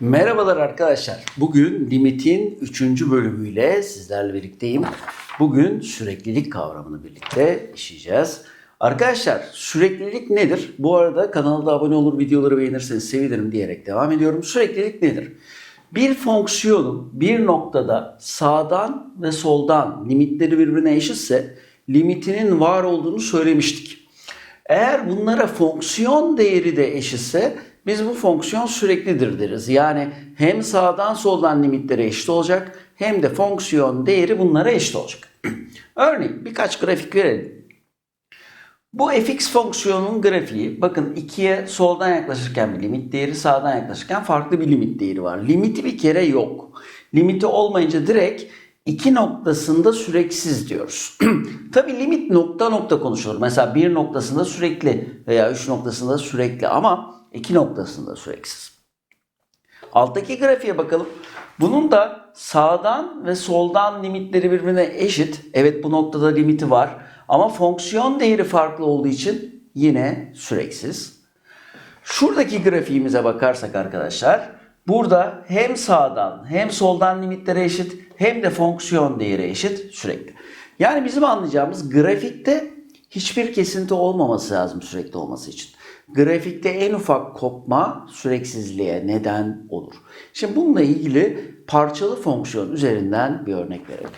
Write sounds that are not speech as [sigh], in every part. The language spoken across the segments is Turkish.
Merhabalar arkadaşlar. Bugün limitin 3. bölümüyle sizlerle birlikteyim. Bugün süreklilik kavramını birlikte işleyeceğiz. Arkadaşlar süreklilik nedir? Bu arada kanala abone olur, videoları beğenirseniz sevinirim diyerek devam ediyorum. Süreklilik nedir? Bir fonksiyonun bir noktada sağdan ve soldan limitleri birbirine eşitse limitinin var olduğunu söylemiştik. Eğer bunlara fonksiyon değeri de eşitse biz bu fonksiyon süreklidir deriz. Yani hem sağdan soldan limitleri eşit olacak hem de fonksiyon değeri bunlara eşit olacak. [clears throat] Örneğin birkaç grafik verelim. Bu fx fonksiyonun grafiği bakın 2'ye soldan yaklaşırken bir limit değeri sağdan yaklaşırken farklı bir limit değeri var. Limiti bir kere yok. Limiti olmayınca direkt iki noktasında süreksiz diyoruz. [clears throat] Tabi limit nokta nokta konuşulur. Mesela bir noktasında sürekli veya üç noktasında sürekli ama iki noktasında süreksiz. Alttaki grafiğe bakalım. Bunun da sağdan ve soldan limitleri birbirine eşit. Evet bu noktada limiti var. Ama fonksiyon değeri farklı olduğu için yine süreksiz. Şuradaki grafiğimize bakarsak arkadaşlar burada hem sağdan hem soldan limitlere eşit hem de fonksiyon değeri eşit sürekli. Yani bizim anlayacağımız grafikte hiçbir kesinti olmaması lazım sürekli olması için. Grafikte en ufak kopma süreksizliğe neden olur. Şimdi bununla ilgili parçalı fonksiyon üzerinden bir örnek verelim.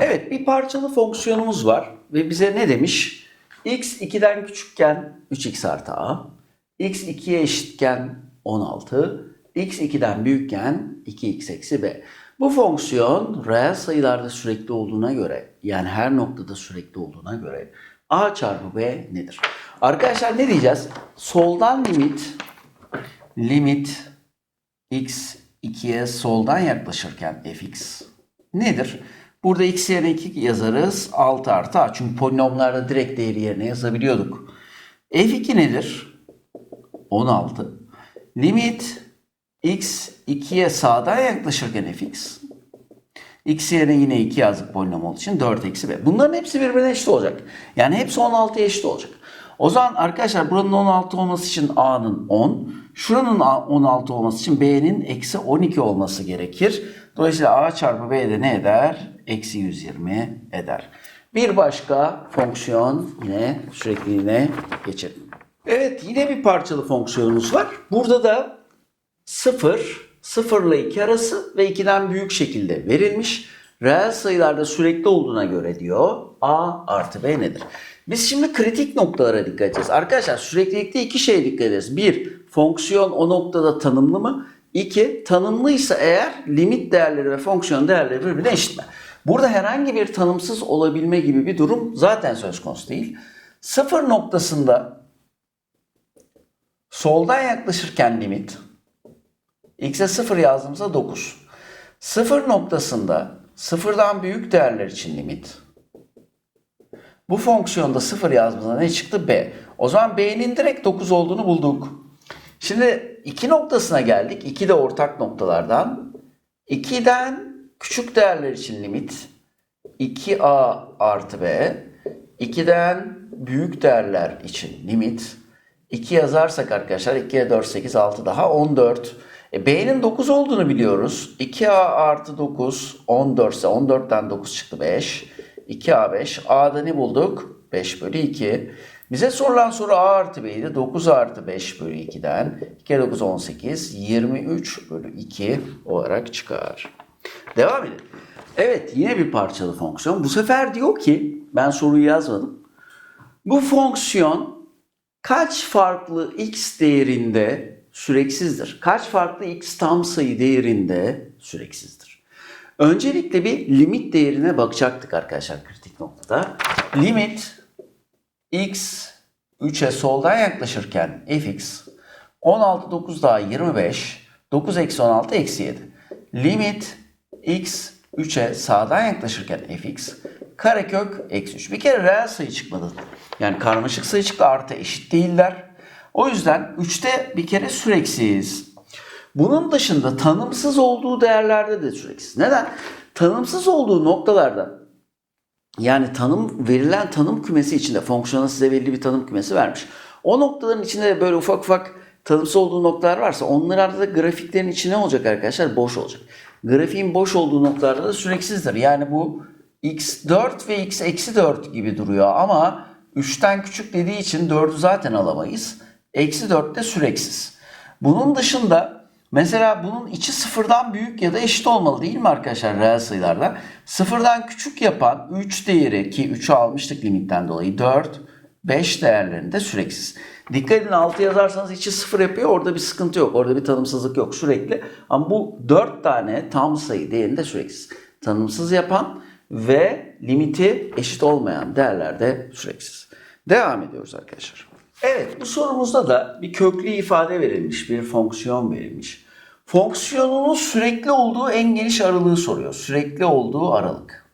Evet bir parçalı fonksiyonumuz var ve bize ne demiş? x 2'den küçükken 3x artı a, x 2'ye eşitken 16, x 2'den büyükken 2x eksi b. Bu fonksiyon reel sayılarda sürekli olduğuna göre yani her noktada sürekli olduğuna göre a çarpı b nedir? Arkadaşlar ne diyeceğiz? Soldan limit limit x 2'ye soldan yaklaşırken fx nedir? Burada x yerine 2 yazarız. 6 artı a. Çünkü polinomlarda direkt değeri yerine yazabiliyorduk. f2 nedir? 16. Limit x 2'ye sağdan yaklaşırken fx. X yerine yine 2 yazdık polinom olduğu için 4 eksi b. Bunların hepsi birbirine eşit olacak. Yani hepsi 16'ya eşit olacak. O zaman arkadaşlar buranın 16 olması için a'nın 10, şuranın 16 olması için b'nin eksi 12 olması gerekir. Dolayısıyla a çarpı b de ne eder? Eksi 120 eder. Bir başka fonksiyon yine sürekliliğine geçelim. Evet yine bir parçalı fonksiyonumuz var. Burada da 0, 0 ile 2 arası ve 2'den büyük şekilde verilmiş. Reel sayılarda sürekli olduğuna göre diyor a artı b nedir? Biz şimdi kritik noktalara dikkat edeceğiz. Arkadaşlar süreklilikte iki şeye dikkat edeceğiz. Bir, fonksiyon o noktada tanımlı mı? İki, tanımlıysa eğer limit değerleri ve fonksiyon değerleri birbirine eşit mi? Burada herhangi bir tanımsız olabilme gibi bir durum zaten söz konusu değil. Sıfır noktasında soldan yaklaşırken limit x'e 0 yazdığımızda 9. Sıfır noktasında sıfırdan büyük değerler için limit bu fonksiyonda 0 yazdığımızda ne çıktı? B. O zaman B'nin direkt 9 olduğunu bulduk. Şimdi 2 noktasına geldik. 2 de ortak noktalardan. 2'den küçük değerler için limit 2A artı B. 2'den büyük değerler için limit 2 yazarsak arkadaşlar 2'ye 4, 8, 6 daha 14. E, B'nin 9 olduğunu biliyoruz. 2A artı 9 14 ise 14'ten 9 çıktı 5. 2A5. A'da ne bulduk? 5 bölü 2. Bize sorulan soru A artı B'ydi. 9 artı 5 bölü 2'den 2 kere 9 18. 23 bölü 2 olarak çıkar. Devam edelim. Evet yine bir parçalı fonksiyon. Bu sefer diyor ki ben soruyu yazmadım. Bu fonksiyon kaç farklı x değerinde süreksizdir? Kaç farklı x tam sayı değerinde süreksizdir? Öncelikle bir limit değerine bakacaktık arkadaşlar kritik noktada. Limit x 3'e soldan yaklaşırken fx 16 9 daha 25 9 eksi 16 eksi 7. Limit x 3'e sağdan yaklaşırken fx karekök eksi 3. Bir kere reel sayı çıkmadı. Yani karmaşık sayı çıktı artı eşit değiller. O yüzden 3'te bir kere süreksiz. Bunun dışında tanımsız olduğu değerlerde de süreksiz. Neden? Tanımsız olduğu noktalarda yani tanım verilen tanım kümesi içinde fonksiyona size belli bir tanım kümesi vermiş. O noktaların içinde de böyle ufak ufak tanımsız olduğu noktalar varsa onlarda da grafiklerin içine olacak arkadaşlar? Boş olacak. Grafiğin boş olduğu noktalarda da süreksizdir. Yani bu x4 ve x eksi 4 gibi duruyor ama 3'ten küçük dediği için 4'ü zaten alamayız. Eksi 4 de süreksiz. Bunun dışında mesela bunun içi sıfırdan büyük ya da eşit olmalı değil mi arkadaşlar reel sayılarda? Sıfırdan küçük yapan 3 değeri ki 3'ü almıştık limitten dolayı 4, 5 değerlerinde süreksiz. Dikkat edin 6 yazarsanız içi sıfır yapıyor. Orada bir sıkıntı yok. Orada bir tanımsızlık yok sürekli. Ama bu 4 tane tam sayı değerinde süreksiz. Tanımsız yapan ve limiti eşit olmayan değerlerde süreksiz. Devam ediyoruz arkadaşlar. Evet bu sorumuzda da bir köklü ifade verilmiş, bir fonksiyon verilmiş. Fonksiyonunun sürekli olduğu en geniş aralığı soruyor. Sürekli olduğu aralık.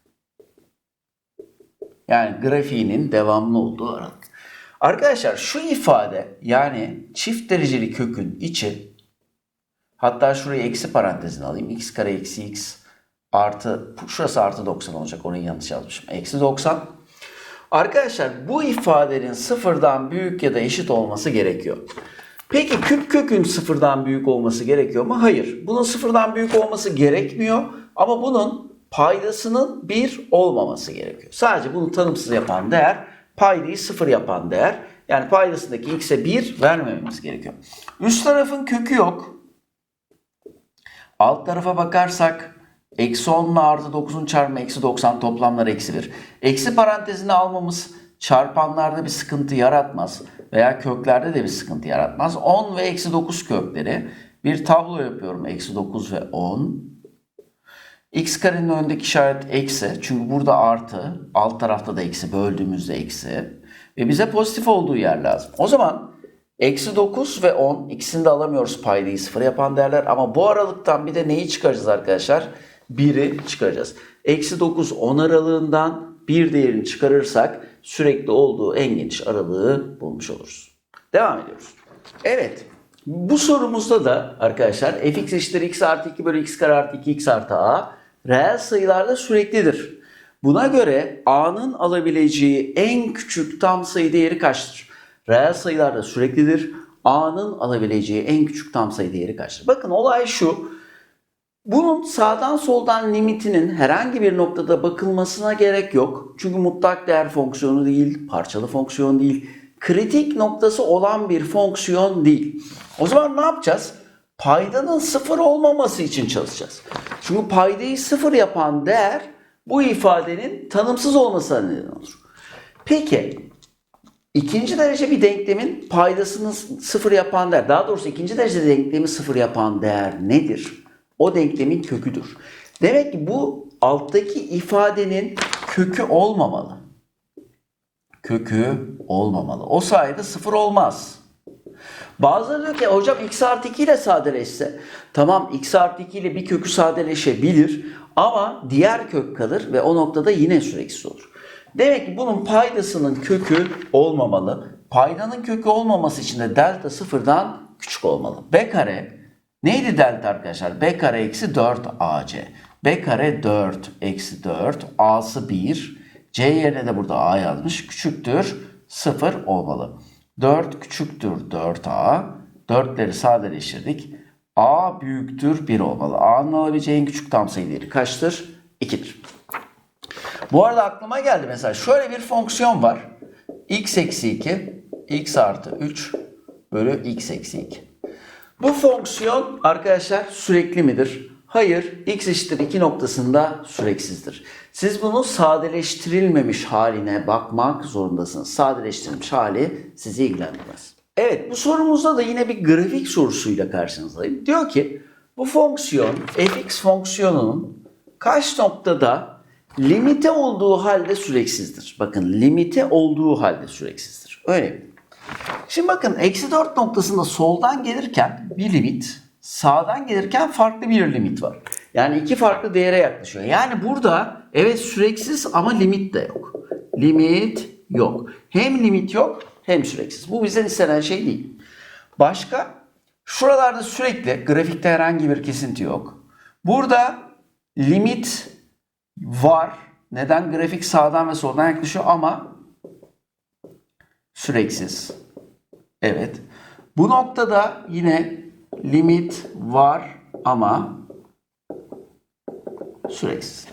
Yani grafiğinin devamlı olduğu aralık. Arkadaşlar şu ifade yani çift dereceli kökün içi hatta şurayı eksi parantezine alayım. x kare eksi x artı şurası artı 90 olacak. Orayı yanlış yazmışım. Eksi 90. Arkadaşlar bu ifadenin sıfırdan büyük ya da eşit olması gerekiyor. Peki küp kökün sıfırdan büyük olması gerekiyor mu? Hayır. Bunun sıfırdan büyük olması gerekmiyor ama bunun paydasının bir olmaması gerekiyor. Sadece bunu tanımsız yapan değer paydayı sıfır yapan değer. Yani paydasındaki x'e 1 vermememiz gerekiyor. Üst tarafın kökü yok. Alt tarafa bakarsak eksi 10 ile artı 9'un çarpımı eksi 90 toplamları eksi 1. Eksi parantezini almamız çarpanlarda bir sıkıntı yaratmaz. Veya köklerde de bir sıkıntı yaratmaz. 10 ve eksi 9 kökleri bir tablo yapıyorum. Eksi 9 ve 10. X karenin önündeki işaret eksi. Çünkü burada artı. Alt tarafta da eksi. Böldüğümüzde eksi. Ve bize pozitif olduğu yer lazım. O zaman eksi 9 ve 10 ikisini de alamıyoruz paydayı sıfır yapan değerler. Ama bu aralıktan bir de neyi çıkaracağız arkadaşlar? 1'i çıkaracağız. Eksi 9 10 aralığından bir değerini çıkarırsak sürekli olduğu en geniş aralığı bulmuş oluruz. Devam ediyoruz. Evet. Bu sorumuzda da arkadaşlar fx eşittir x artı 2 bölü x kare artı 2 x artı a reel sayılarda süreklidir. Buna göre a'nın alabileceği en küçük tam sayı değeri kaçtır? Reel sayılarda süreklidir. a'nın alabileceği en küçük tam sayı değeri kaçtır? Bakın olay şu. Bunun sağdan soldan limitinin herhangi bir noktada bakılmasına gerek yok. Çünkü mutlak değer fonksiyonu değil, parçalı fonksiyon değil, kritik noktası olan bir fonksiyon değil. O zaman ne yapacağız? Paydanın sıfır olmaması için çalışacağız. Çünkü paydayı sıfır yapan değer bu ifadenin tanımsız olmasına neden olur. Peki ikinci derece bir denklemin paydasını sıfır yapan değer, daha doğrusu ikinci derece denklemi sıfır yapan değer nedir? O denklemin köküdür. Demek ki bu alttaki ifadenin kökü olmamalı. Kökü olmamalı. O sayede sıfır olmaz. Bazıları diyor ki hocam x artı 2 ile sadeleşse. Tamam x artı 2 ile bir kökü sadeleşebilir ama diğer kök kalır ve o noktada yine süreksiz olur. Demek ki bunun paydasının kökü olmamalı. Paydanın kökü olmaması için de delta sıfırdan küçük olmalı. B kare neydi delta arkadaşlar? B kare eksi 4 AC. B kare 4 eksi 4 A'sı 1. C yerine de burada A yazmış. Küçüktür 0 olmalı. 4 küçüktür 4A. 4'leri sadeleştirdik. A büyüktür 1 olmalı. A'nın alabileceği en küçük tam sayı değeri kaçtır? 2'dir. Bu arada aklıma geldi mesela şöyle bir fonksiyon var. x eksi 2, x artı 3 bölü x eksi 2. Bu fonksiyon arkadaşlar sürekli midir? Hayır, x eşittir 2 noktasında süreksizdir. Siz bunu sadeleştirilmemiş haline bakmak zorundasınız. Sadeleştirilmiş hali sizi ilgilendirmez. Evet, bu sorumuzda da yine bir grafik sorusuyla karşınızdayım. Diyor ki, bu fonksiyon, fx fonksiyonunun kaç noktada limite olduğu halde süreksizdir. Bakın limite olduğu halde süreksizdir. Öyle mi? Şimdi bakın eksi 4 noktasında soldan gelirken bir limit, sağdan gelirken farklı bir limit var. Yani iki farklı değere yaklaşıyor. Yani burada evet süreksiz ama limit de yok. Limit yok. Hem limit yok hem süreksiz. Bu bizden istenen şey değil. Başka? Şuralarda sürekli grafikte herhangi bir kesinti yok. Burada limit var. Neden? Grafik sağdan ve soldan yaklaşıyor ama süreksiz. Evet. Bu noktada yine limit var ama süreksiz.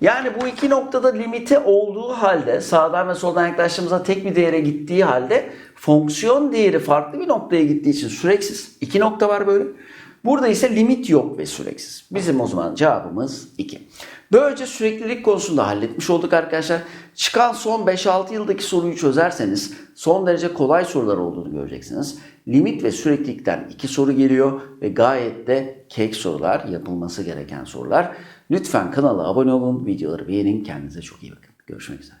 Yani bu iki noktada limiti olduğu halde sağdan ve soldan yaklaştığımızda tek bir değere gittiği halde fonksiyon değeri farklı bir noktaya gittiği için süreksiz. İki nokta var böyle. Burada ise limit yok ve süreksiz. Bizim o zaman cevabımız 2. Böylece süreklilik konusunda halletmiş olduk arkadaşlar. Çıkan son 5-6 yıldaki soruyu çözerseniz son derece kolay sorular olduğunu göreceksiniz. Limit ve süreklilikten iki soru geliyor ve gayet de kek sorular, yapılması gereken sorular. Lütfen kanala abone olun, videoları beğenin. Kendinize çok iyi bakın. Görüşmek üzere.